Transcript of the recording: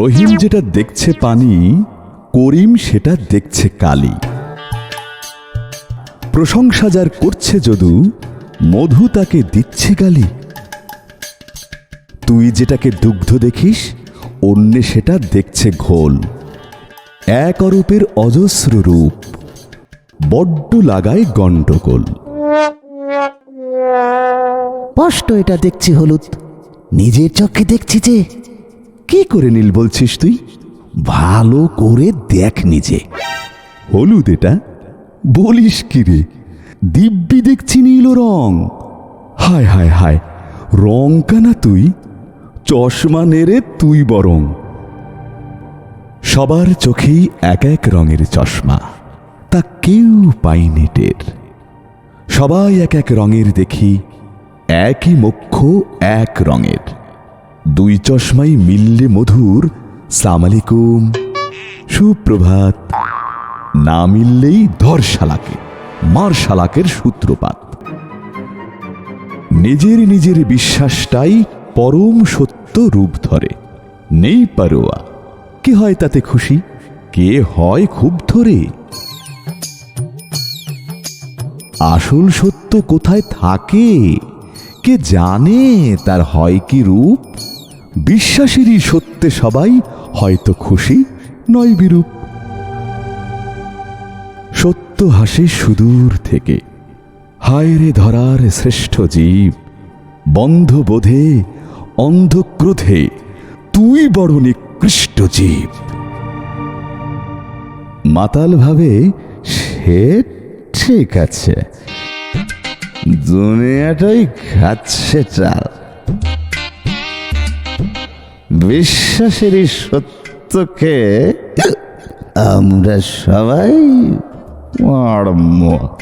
রহিম যেটা দেখছে পানি, করিম সেটা দেখছে কালি। প্রশংসা যার করছে যদু, মধু তাকে দিচ্ছে গালি। তুই যেটাকে দুগ্ধ দেখিস, অন্যে সেটা দেখছে ঘোল। এক অরূপের অজস্র রূপ, বড্ড লাগায় গণ্ডগোল। স্পষ্ট এটা দেখছি হলুদ। নিজের চোখে দেখছি যে কি করে নীল বলছিস তুই? ভালো করে দেখ নিজে। হলুদ এটা? বলিস কি রে? দিব্যি দেখছি নীল রং। হায় হায় হায়, রং কানা তুই? চশমা নেড়ে তুই বরং। সবার চোখেই এক এক রঙের চশমা, তা কেউ পাইনি টের সবাই এক এক রঙের দেখি, একই মক্ষ এক রঙের। দুই চশমাই মিললে মধুর। সালামালিকুম সুপ্রভাত। না মিললেই ধর শালাকে মার শালাকের সূত্রপাত। নিজের নিজের বিশ্বাসটাই পরম সত্য রূপ ধরে। নেই পারোয়া। কে হয় তাতে খুশি? কে হয় খুব ধরে? আসল সত্য কোথায় থাকে? কে জানে তার হয় কি রূপ? বিশ্বাসেরই সত্যে সবাই হয়তো খুশি, নয় বিরূপ। সত্য হাসে সুদূর থেকে। হায় রে ধরার শ্রেষ্ঠ জীব, বন্ধ বোধে অন্ধক্রোধে তুই বড় নিকৃষ্ট জীব। মাতাল ভাবে, সে ঠিক আছে। দুনিয়াটাই খাচ্ছে চাল। বিশ্বাসেরই সত্যকে আমরা সবাই মত